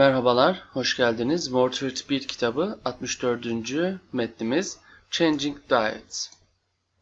Merhabalar, hoş geldiniz. Mortuary 1 kitabı 64. metnimiz Changing Diets.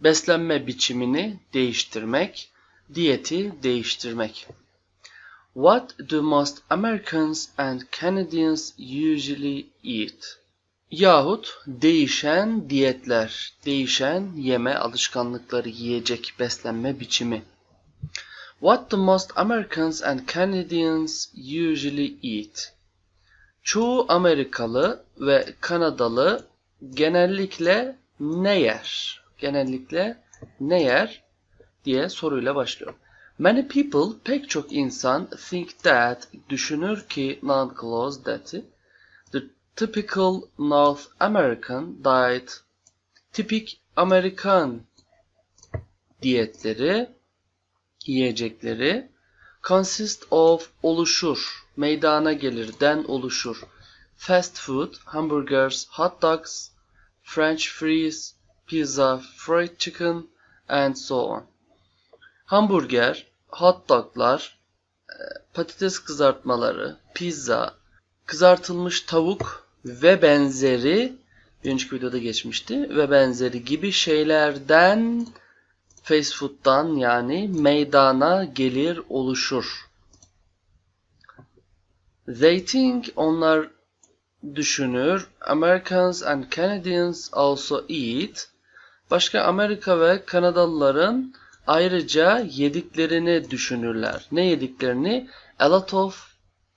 Beslenme biçimini değiştirmek, diyeti değiştirmek. What do most Americans and Canadians usually eat? Yahut değişen diyetler, değişen yeme alışkanlıkları, yiyecek beslenme biçimi. What do most Americans and Canadians usually eat? Çoğu Amerikalı ve Kanadalı genellikle ne yer? Genellikle ne yer diye soruyla başlıyor. Many people, pek çok insan think that, düşünür ki non-clause that'i, the typical North American diet, tipik Amerikan diyetleri, yiyecekleri consist of oluşur, meydana gelirden oluşur. Fast food, hamburgers, hot dogs, french fries, pizza, fried chicken and so on. Hamburger, hot doglar, e, patates kızartmaları, pizza, kızartılmış tavuk ve benzeri bir önceki videoda geçmişti ve benzeri gibi şeylerden fast food'dan yani meydana gelir oluşur. They think onlar düşünür. Americans and Canadians also eat. Başka Amerika ve Kanadalıların ayrıca yediklerini düşünürler. Ne yediklerini? A lot of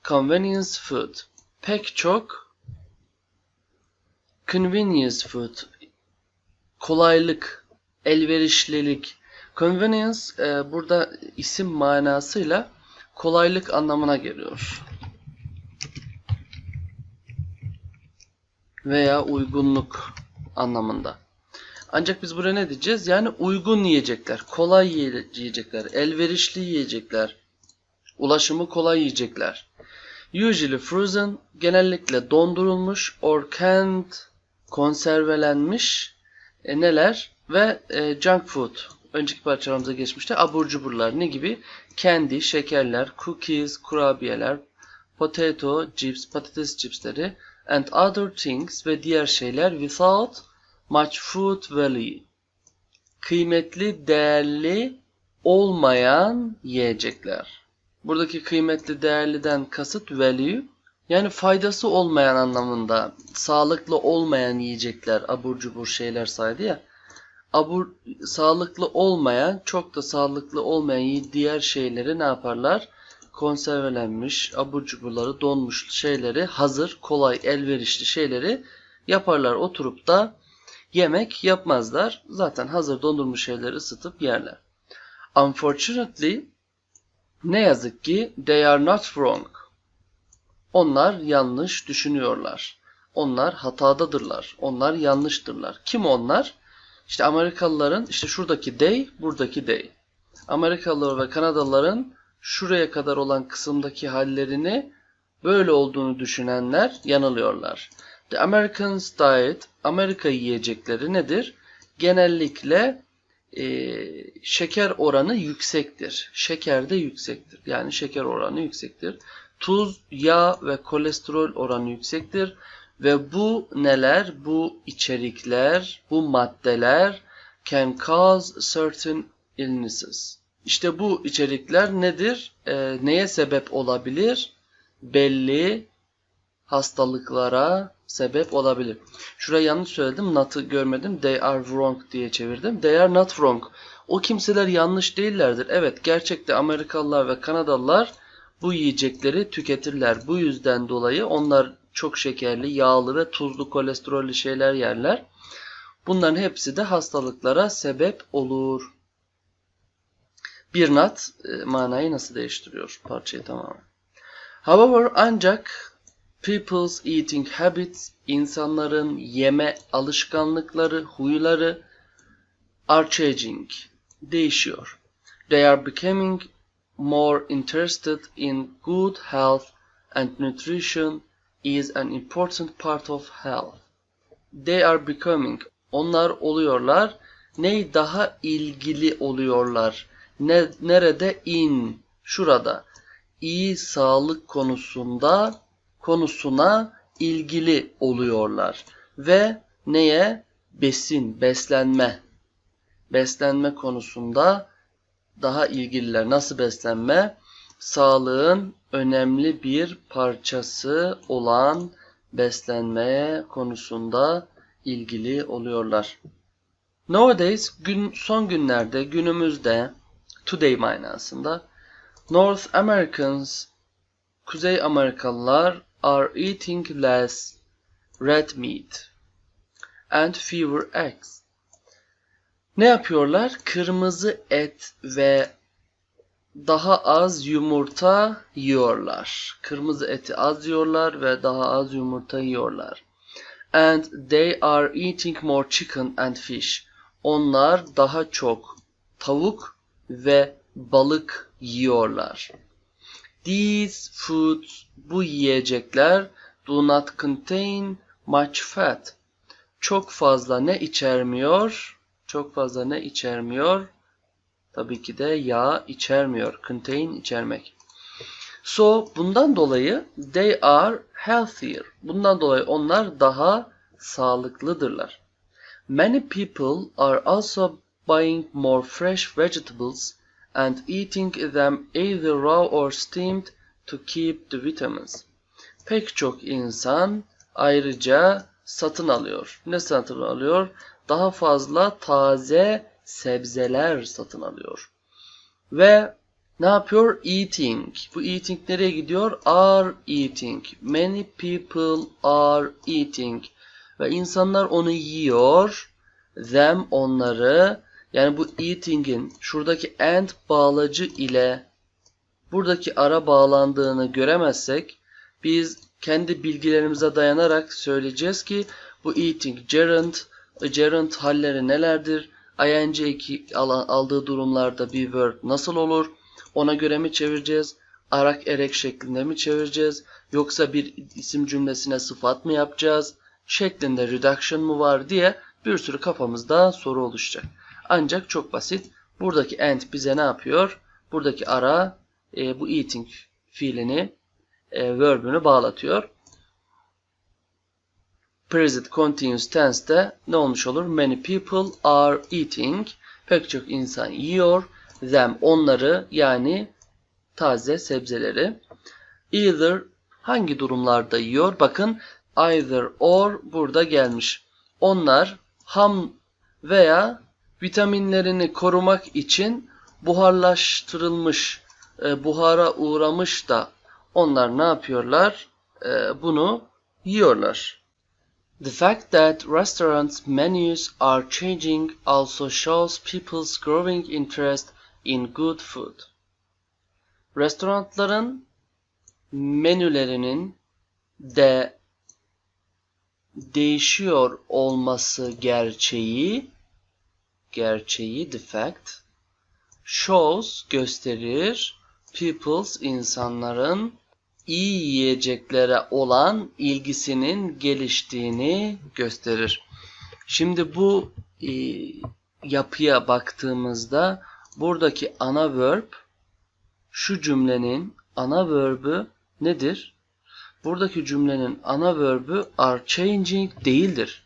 convenience food. Pek çok convenience food. Kolaylık, elverişlilik. Convenience e, burada isim manasıyla kolaylık anlamına geliyor. Veya uygunluk anlamında. Ancak biz buraya ne diyeceğiz? Yani uygun yiyecekler, kolay yiyecekler, elverişli yiyecekler, ulaşımı kolay yiyecekler. Usually frozen, genellikle dondurulmuş or canned, konservelenmiş e, neler? Ve e, junk food, önceki parçalarımıza geçmişti. Abur cuburlar ne gibi? Candy, şekerler, cookies, kurabiyeler, potato, chips, patates chipsleri and other things ve diğer şeyler without much food value. Kıymetli, değerli olmayan yiyecekler. Buradaki kıymetli, değerliden kasıt value yani faydası olmayan anlamında sağlıklı olmayan yiyecekler, abur cubur şeyler saydı ya abur sağlıklı olmayan, çok da sağlıklı olmayan diğer şeyleri ne yaparlar? Konservelenmiş, abur cuburları, donmuş şeyleri, hazır, kolay, elverişli şeyleri yaparlar. Oturup da yemek yapmazlar. Zaten hazır dondurmuş şeyleri ısıtıp yerler. Unfortunately, ne yazık ki they are not wrong. Onlar yanlış düşünüyorlar. Onlar hatadadırlar. Onlar yanlıştırlar. Kim onlar? İşte Amerikalıların işte şuradaki they, buradaki they. Amerikalılar ve Kanadalıların şuraya kadar olan kısımdaki hallerini böyle olduğunu düşünenler yanılıyorlar. The Americans diet, Amerika yiyecekleri nedir? Genellikle e, şeker oranı yüksektir. Şeker de yüksektir. Yani şeker oranı yüksektir. Tuz, yağ ve kolesterol oranı yüksektir. Ve bu neler? Bu içerikler, bu maddeler can cause certain illnesses. İşte bu içerikler nedir? E, neye sebep olabilir? Belli hastalıklara sebep olabilir. Şuraya yanlış söyledim. Not'ı görmedim. They are wrong diye çevirdim. They are not wrong. O kimseler yanlış değillerdir. Evet gerçekte Amerikalılar ve Kanadalılar bu yiyecekleri tüketirler. Bu yüzden dolayı onlar çok şekerli, yağlı ve tuzlu kolesterollü şeyler yerler. Bunların hepsi de hastalıklara sebep olur. Bir nat e, manayı nasıl değiştiriyor parçayı tamamen. However ancak people's eating habits insanların yeme alışkanlıkları, huyları are changing değişiyor. They are becoming more interested in good health and nutrition is an important part of health. They are becoming. Onlar oluyorlar. Ney daha ilgili oluyorlar. Ne, nerede in? Şurada. İyi sağlık konusunda konusuna ilgili oluyorlar. Ve neye? Besin, beslenme. Beslenme konusunda daha ilgililer. Nasıl beslenme? Sağlığın önemli bir parçası olan beslenme konusunda ilgili oluyorlar. Nowadays, gün, son günlerde, günümüzde, today manasında, North Americans, Kuzey Amerikalılar are eating less red meat and fewer eggs. Ne yapıyorlar? Kırmızı et ve daha az yumurta yiyorlar. Kırmızı eti az yiyorlar ve daha az yumurta yiyorlar. And they are eating more chicken and fish. Onlar daha çok tavuk ve balık yiyorlar. These foods, bu yiyecekler do not contain much fat. Çok fazla ne içermiyor? Çok fazla ne içermiyor? Tabii ki de yağ içermiyor. Contain içermek. So bundan dolayı they are healthier. Bundan dolayı onlar daha sağlıklıdırlar. Many people are also buying more fresh vegetables and eating them either raw or steamed to keep the vitamins. Pek çok insan ayrıca satın alıyor. Ne satın alıyor? Daha fazla taze sebzeler satın alıyor. Ve ne yapıyor? Eating. Bu eating nereye gidiyor? Are eating. Many people are eating. Ve insanlar onu yiyor. Them onları. Yani bu eating'in şuradaki and bağlacı ile buradaki ara bağlandığını göremezsek biz kendi bilgilerimize dayanarak söyleyeceğiz ki bu eating gerund, gerund halleri nelerdir? ing eki aldığı durumlarda bir verb nasıl olur? Ona göre mi çevireceğiz? Arak erek şeklinde mi çevireceğiz? Yoksa bir isim cümlesine sıfat mı yapacağız? Şeklinde reduction mu var diye bir sürü kafamızda soru oluşacak. Ancak çok basit. Buradaki and bize ne yapıyor? Buradaki ara e, bu eating fiilini, e, verbünü bağlatıyor. Present continuous tense'de ne olmuş olur? Many people are eating. Pek çok insan yiyor. Them onları yani taze sebzeleri. Either hangi durumlarda yiyor? Bakın either or burada gelmiş. Onlar ham veya vitaminlerini korumak için buharlaştırılmış, e, buhara uğramış da onlar ne yapıyorlar? E, bunu yiyorlar. The fact that restaurants' menus are changing also shows people's growing interest in good food. Restoranların menülerinin de değişiyor olması gerçeği gerçeği the fact shows gösterir people's insanların iyi yiyeceklere olan ilgisinin geliştiğini gösterir. Şimdi bu e, yapıya baktığımızda buradaki ana verb şu cümlenin ana verbü nedir? Buradaki cümlenin ana verbü are changing değildir.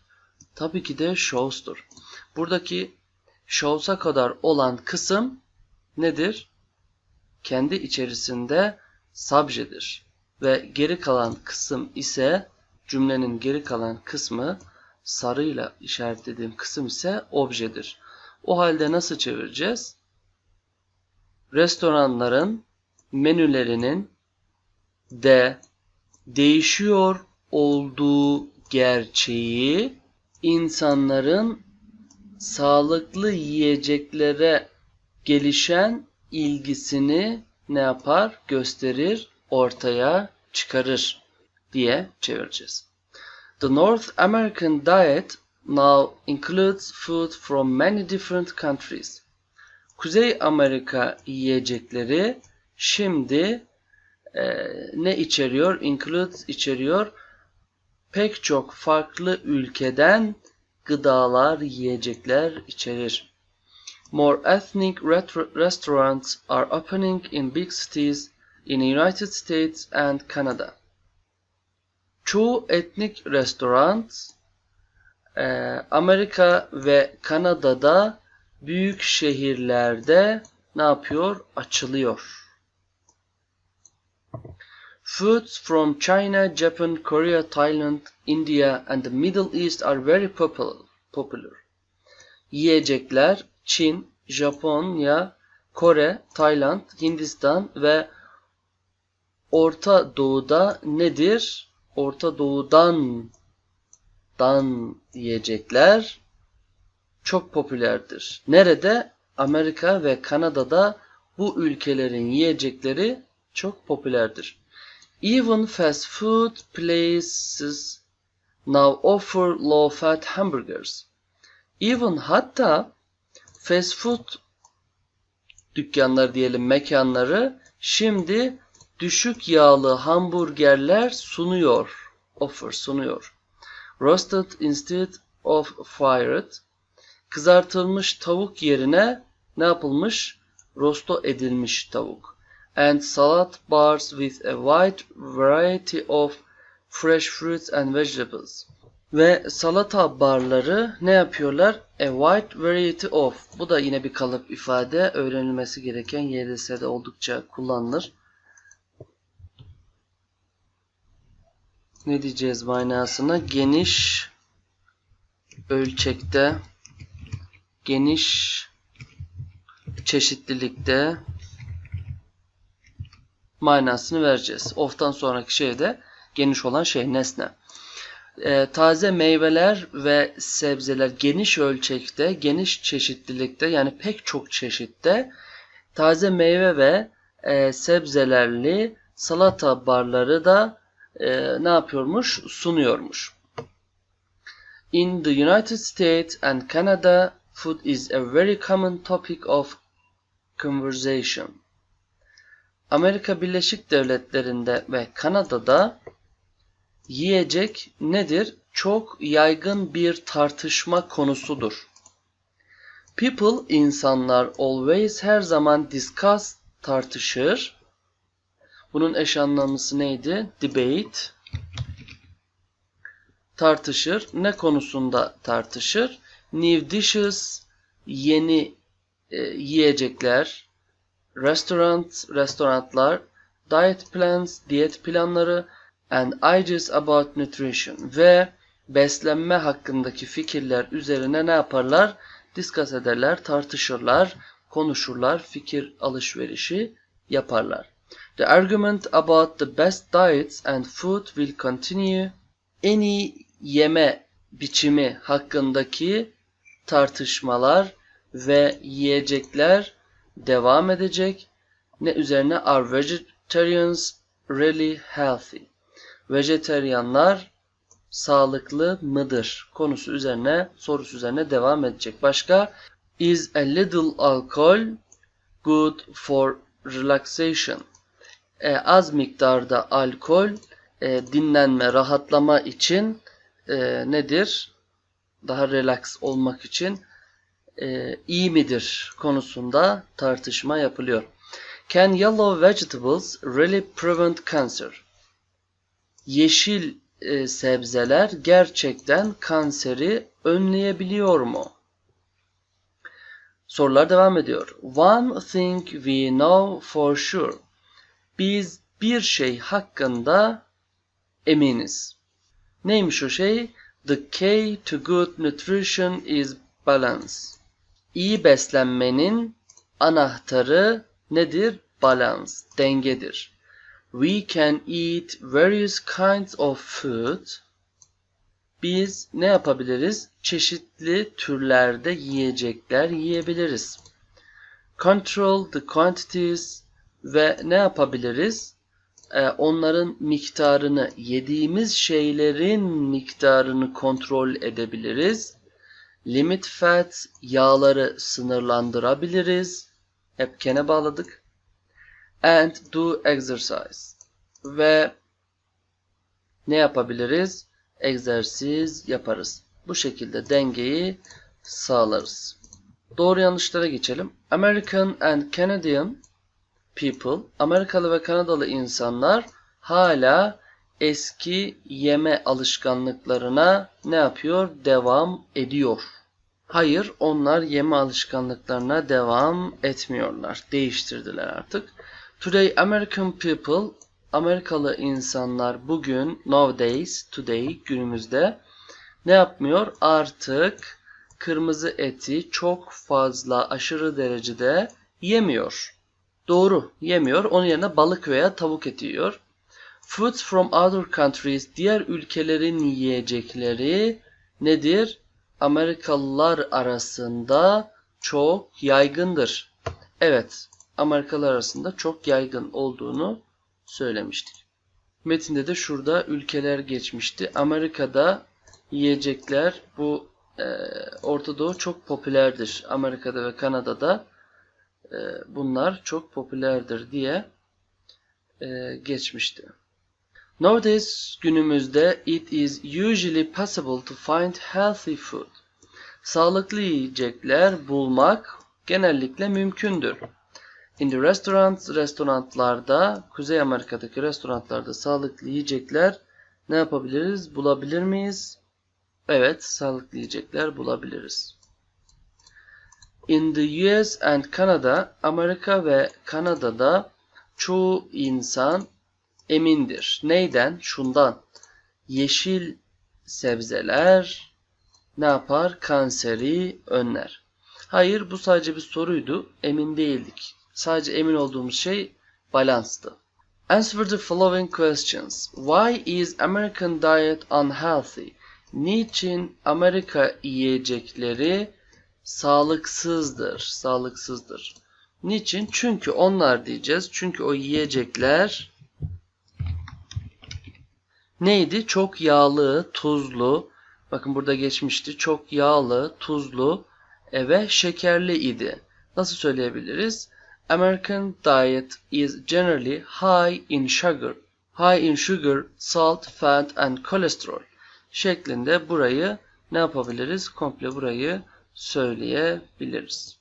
Tabii ki de shows'tur. Buradaki shows'a kadar olan kısım nedir? Kendi içerisinde subje'dir. Ve geri kalan kısım ise cümlenin geri kalan kısmı sarıyla işaretlediğim kısım ise objedir. O halde nasıl çevireceğiz? Restoranların menülerinin de değişiyor olduğu gerçeği insanların sağlıklı yiyeceklere gelişen ilgisini ne yapar? Gösterir, ortaya çıkarır diye çevireceğiz. The North American diet now includes food from many different countries. Kuzey Amerika yiyecekleri şimdi e, ne içeriyor? Includes içeriyor. Pek çok farklı ülkeden gıdalar, yiyecekler içerir. More ethnic restaurants are opening in big cities in the United States and Canada. çoğu etnik restoran e, Amerika ve Kanada'da büyük şehirlerde ne yapıyor? Açılıyor. Foods from China, Japan, Korea, Thailand, India and the Middle East are very popular. Yiyecekler Çin, Japonya, Kore, Tayland, Hindistan ve Orta Doğu'da nedir? Orta Doğu'dan dan yiyecekler çok popülerdir. Nerede? Amerika ve Kanada'da bu ülkelerin yiyecekleri çok popülerdir. Even fast food places now offer low fat hamburgers. Even hatta fast food dükkanları diyelim mekanları şimdi düşük yağlı hamburgerler sunuyor. Offer sunuyor. Roasted instead of fired. Kızartılmış tavuk yerine ne yapılmış? Rosto edilmiş tavuk. And salad bars with a wide variety of fresh fruits and vegetables. Ve salata barları ne yapıyorlar? A wide variety of. Bu da yine bir kalıp ifade. Öğrenilmesi gereken YDS'de oldukça kullanılır. Ne diyeceğiz manasına? Geniş ölçekte, geniş çeşitlilikte manasını vereceğiz. Of'tan sonraki şey de geniş olan şey nesne. Ee, taze meyveler ve sebzeler geniş ölçekte, geniş çeşitlilikte yani pek çok çeşitte taze meyve ve e, sebzelerli salata barları da e, ne yapıyormuş? Sunuyormuş. In the United States and Canada, food is a very common topic of conversation. Amerika Birleşik Devletleri'nde ve Kanada'da yiyecek nedir? Çok yaygın bir tartışma konusudur. People, insanlar always her zaman discuss, tartışır. Bunun eş anlamlısı neydi? Debate. Tartışır. Ne konusunda tartışır? New dishes, yeni e, yiyecekler, restaurant, restoranlar, diet plans, diyet planları and ideas about nutrition ve beslenme hakkındaki fikirler üzerine ne yaparlar? Discuss ederler, tartışırlar, konuşurlar, fikir alışverişi yaparlar. The argument about the best diets and food will continue. En iyi yeme biçimi hakkındaki tartışmalar ve yiyecekler devam edecek. Ne üzerine are vegetarians really healthy? Vejeteryanlar sağlıklı mıdır? Konusu üzerine, sorusu üzerine devam edecek. Başka is a little alcohol good for relaxation? E, az miktarda alkol e, dinlenme, rahatlama için e, nedir? Daha relax olmak için e, iyi midir konusunda tartışma yapılıyor. Can yellow vegetables really prevent cancer? Yeşil e, sebzeler gerçekten kanseri önleyebiliyor mu? Sorular devam ediyor. One thing we know for sure. Biz bir şey hakkında eminiz. Neymiş o şey? The key to good nutrition is balance. İyi beslenmenin anahtarı nedir? Balance, dengedir. We can eat various kinds of food. Biz ne yapabiliriz? Çeşitli türlerde yiyecekler yiyebiliriz. Control the quantities ve ne yapabiliriz? Ee, onların miktarını, yediğimiz şeylerin miktarını kontrol edebiliriz. Limit fat, yağları sınırlandırabiliriz. Hep kene bağladık. And do exercise. Ve ne yapabiliriz? Egzersiz yaparız. Bu şekilde dengeyi sağlarız. Doğru yanlışlara geçelim. American and Canadian people, Amerikalı ve Kanadalı insanlar hala eski yeme alışkanlıklarına ne yapıyor? Devam ediyor. Hayır, onlar yeme alışkanlıklarına devam etmiyorlar. Değiştirdiler artık. Today American people, Amerikalı insanlar bugün, nowadays, today, günümüzde ne yapmıyor? Artık kırmızı eti çok fazla, aşırı derecede yemiyor. Doğru, yemiyor. Onun yerine balık veya tavuk eti yiyor. Foods from other countries, diğer ülkelerin yiyecekleri nedir? Amerikalılar arasında çok yaygındır. Evet, Amerikalılar arasında çok yaygın olduğunu söylemiştik. Metinde de şurada ülkeler geçmişti. Amerika'da yiyecekler bu e, Orta Doğu çok popülerdir. Amerika'da ve Kanada'da e, bunlar çok popülerdir diye e, geçmişti. Nowadays günümüzde it is usually possible to find healthy food. Sağlıklı yiyecekler bulmak genellikle mümkündür. In the restaurants, restoranlarda, Kuzey Amerika'daki restoranlarda sağlıklı yiyecekler ne yapabiliriz? Bulabilir miyiz? Evet, sağlıklı yiyecekler bulabiliriz. In the US and Canada, Amerika ve Kanada'da çoğu insan emindir. Neyden? Şundan. Yeşil sebzeler ne yapar? Kanseri önler. Hayır bu sadece bir soruydu. Emin değildik. Sadece emin olduğumuz şey balanstı. Answer the following questions. Why is American diet unhealthy? Niçin Amerika yiyecekleri sağlıksızdır? Sağlıksızdır. Niçin? Çünkü onlar diyeceğiz. Çünkü o yiyecekler neydi? Çok yağlı, tuzlu. Bakın burada geçmişti. Çok yağlı, tuzlu e, ve şekerli idi. Nasıl söyleyebiliriz? American diet is generally high in sugar, high in sugar, salt, fat and cholesterol şeklinde burayı ne yapabiliriz? Komple burayı söyleyebiliriz.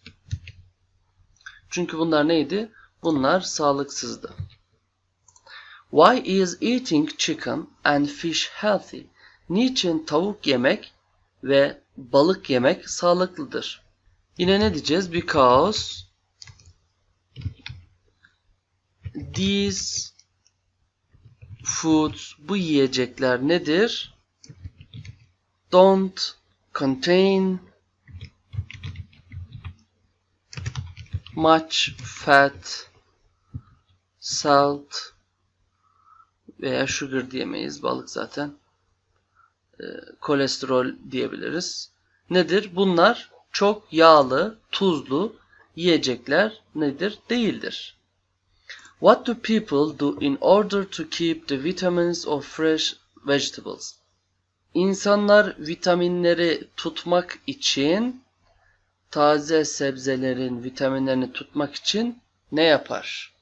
Çünkü bunlar neydi? Bunlar sağlıksızdı. Why is eating chicken and fish healthy? Niçin tavuk yemek ve balık yemek sağlıklıdır? Yine ne diyeceğiz? Because these foods bu yiyecekler nedir? Don't contain much fat, salt veya sugar diyemeyiz. Balık zaten. Ee, kolesterol diyebiliriz. Nedir? Bunlar çok yağlı, tuzlu yiyecekler nedir? Değildir. What do people do in order to keep the vitamins of fresh vegetables? İnsanlar vitaminleri tutmak için taze sebzelerin vitaminlerini tutmak için ne yapar?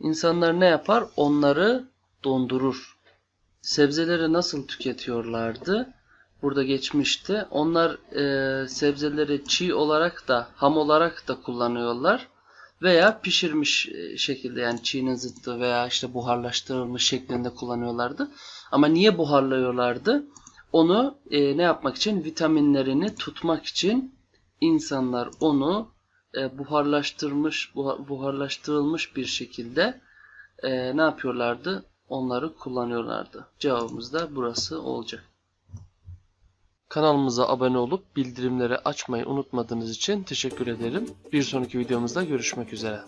İnsanlar ne yapar? Onları dondurur. Sebzeleri nasıl tüketiyorlardı? Burada geçmişti. Onlar e, sebzeleri çiğ olarak da ham olarak da kullanıyorlar veya pişirmiş e, şekilde yani çiğnin zıttı veya işte buharlaştırılmış şeklinde kullanıyorlardı. Ama niye buharlıyorlardı? Onu e, ne yapmak için? Vitaminlerini tutmak için insanlar onu e, buharlaştırmış, buhar, buharlaştırılmış bir şekilde e, ne yapıyorlardı? Onları kullanıyorlardı. Cevabımız da burası olacak. Kanalımıza abone olup bildirimleri açmayı unutmadığınız için teşekkür ederim. Bir sonraki videomuzda görüşmek üzere.